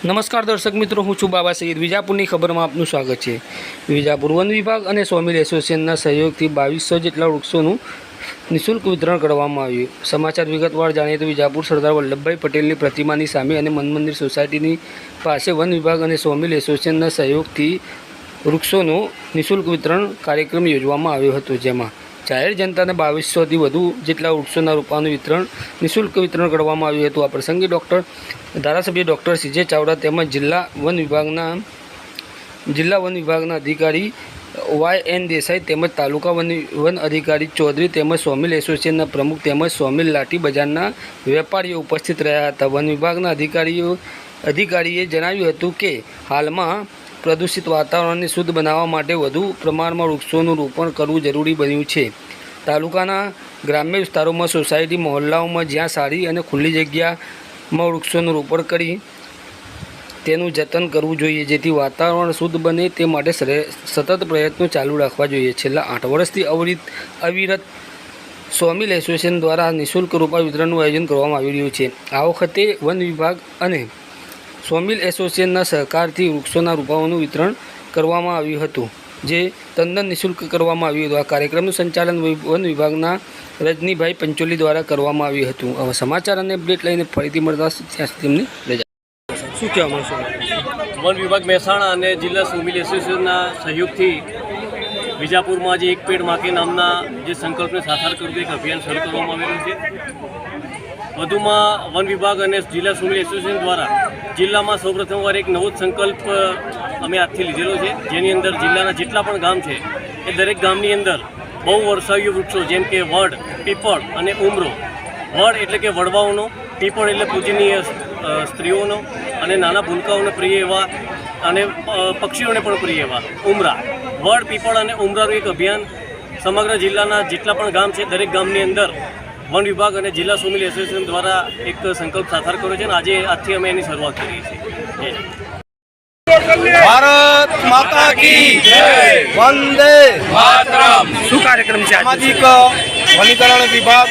નમસ્કાર દર્શક મિત્રો, હું છું બાબા સૈયદ વિજાપુરની ખબરમાં આપનું સ્વાગત છે. વિજાપુર વન વિભાગ અને સ્વામી એસોસિએશનના સહયોગથી બાવીસો જેટલા વૃક્ષોનું નિઃશુલ્ક વિતરણ કરવામાં આવ્યું. સમાચાર વિગતવાર જાણીએ તો વિજાપુર સરદાર વલ્લભભાઈ પટેલની પ્રતિમાની સામે અને મન મંદિર સોસાયટીની પાસે વન વિભાગ અને સ્વામિલ એસોસિએશનના સહયોગથી વૃક્ષોનું નિઃશુલ્ક વિતરણ કાર્યક્રમ યોજવામાં આવ્યો હતો, જેમાં જાહેર જનતાને બાવીસોથી વધુ જેટલા વૃક્ષોના રોપાનું વિતરણ, નિઃશુલ્ક વિતરણ કરવામાં આવ્યું હતું. આ પ્રસંગે ડૉક્ટર, ધારાસભ્ય ડૉક્ટર સીજે ચાવડા તેમજ જિલ્લા વન વિભાગના, જિલ્લા વન વિભાગના અધિકારી વાય એન દેસાઈ તેમજ તાલુકા વન વન અધિકારી ચૌધરી તેમજ સ્વામિલ એસોસિએશનના પ્રમુખ તેમજ સ્વામિલ લાઠી બજારના વેપારીઓ ઉપસ્થિત રહ્યા હતા. વન વિભાગના અધિકારીઓ, અધિકારીએ જણાવ્યું હતું કે, હાલમાં પ્રદૂષિત વાતાવરણને શુદ્ધ બનાવવા માટે વધુ પ્રમાણમાં વૃક્ષોનું રોપણ કરવું જરૂરી બન્યું છે. તાલુકાના ગ્રામ્ય વિસ્તારોમાં સોસાયટી મહોલ્લાઓમાં જ્યાં સારી અને ખુલ્લી જગ્યામાં વૃક્ષોનું રોપણ કરી તેનું જતન કરવું જોઈએ, જેથી વાતાવરણ શુદ્ધ બને તે માટે સતત પ્રયત્નો ચાલુ રાખવા જોઈએ. છેલ્લા આઠ વર્ષથી અવિરત અવિરત સ્વામિલ એસોસિએશન દ્વારા નિઃશુલ્ક રોપા વિતરણનું આયોજન કરવામાં આવી રહ્યું છે. આ વખતે વન વિભાગ અને સ્વામિલ એસોસિએશનના સહકારથી વૃક્ષોના રૂપાઓનું વિતરણ કરવામાં આવ્યું હતું, જે તદ્દન નિઃશુલ્ક કરવામાં આવ્યું હતું. આ કાર્યક્રમનું સંચાલન વન વિભાગના રજનીભાઈ પંચોલી દ્વારા કરવામાં આવ્યું હતું. હવે સમાચાર અને અપડેટ લઈને ફરીથી મળતા ત્યાં સુધી રજા. શું કહેવા માંગશો? વન વિભાગ મહેસાણા અને જિલ્લા સોમિલ એસોસિએશનના સહયોગથી વિજાપુરમાં જે એક પેડ માકે નામના જે સંકલ્પને સાકાર કરતું એક અભિયાન શરૂ કરવામાં આવેલું છે. વધુમાં વન વિભાગ અને જિલ્લા સુમિલ એસોસિએશન દ્વારા જિલ્લામાં સૌપ્રથમવાર એક નવો સંકલ્પ અમે આજથી લીધેલો છે. જેની અંદર જિલ્લાના જેટલા પણ ગામ છે, એ દરેક ગામની અંદર બહુ વર્ષાયુ વૃક્ષો, જેમ કે વડ, પીપળ અને ઉમરો. વડ એટલે કે વડવાઓનો, પીપળ એટલે પૂજનીય સ્ત્રીઓનો અને નાના ભૂલકાઓને પ્રિય એવા અને પક્ષીઓને પણ પ્રિય એવા ઉમરા. વડ પીપળ અને ઉમરાનું એક અભિયાન સમગ્ર જિલ્લાના જેટલા પણ ગામ છે દરેક ગામની અંદર વન વિભાગ અને જિલ્લા સુમિલ એસોસિએશન દ્વારા એક સંકલ્પ સાકાર કર્યો છે અને આજે આજથી અમે એની શરૂઆત કરીએ છીએ. ભારત માતા કી વંદે શું કાર્યક્રમ છે સામાજિક વનીકરણ વિભાગ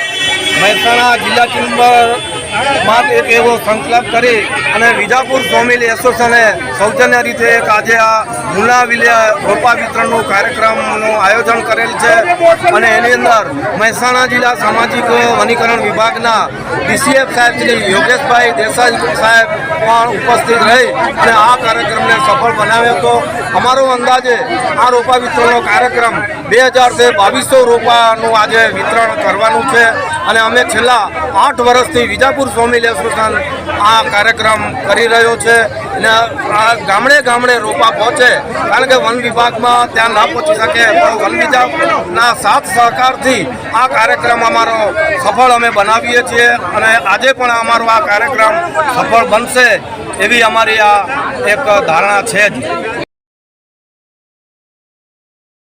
મહેસાણા જિલ્લા ચિંબર માં એક એવો સંકલ્પ કરી અને વિજાપુર સ્વામી એસોસિએશને સૌજન્ય રીતે એક આજે આ મુલા વિલિયા રોપા વિતરણનો કાર્યક્રમનું આયોજન કરેલ છે. અને એની અંદર મહેસાણા જિલ્લા સામાજિક વનીકરણ વિભાગના ડીસીએફ સાહેબ શ્રી યોગેશભાઈ દેસાઈ સાહેબ પણ ઉપસ્થિત રહી અને આ કાર્યક્રમને સફળ બનાવ્યો હતો. અમારો અંદાજે આ રોપા વિતરણનો કાર્યક્રમ બે હજારથી બાવીસો રોપાનું આજે વિતરણ કરવાનું છે. અને અમે છેલ્લા આઠ વર્ષથી વિજાપુર સ્વામી એસોસિએશન આ કાર્યક્રમ કરી રહ્યો છે. અને આ ગામડે ગામડે રોપા પહોંચે. કારણ કે વન વિભાગમાં ત્યાં ના પહોંચી શકે તો વન વિભાગના સાથ સહકારથી આ કાર્યક્રમ અમારો સફળ અમે બનાવીએ છીએ. અને આજે પણ અમારો આ કાર્યક્રમ સફળ બનશે એવી અમારી આ એક ધારણા છે જ.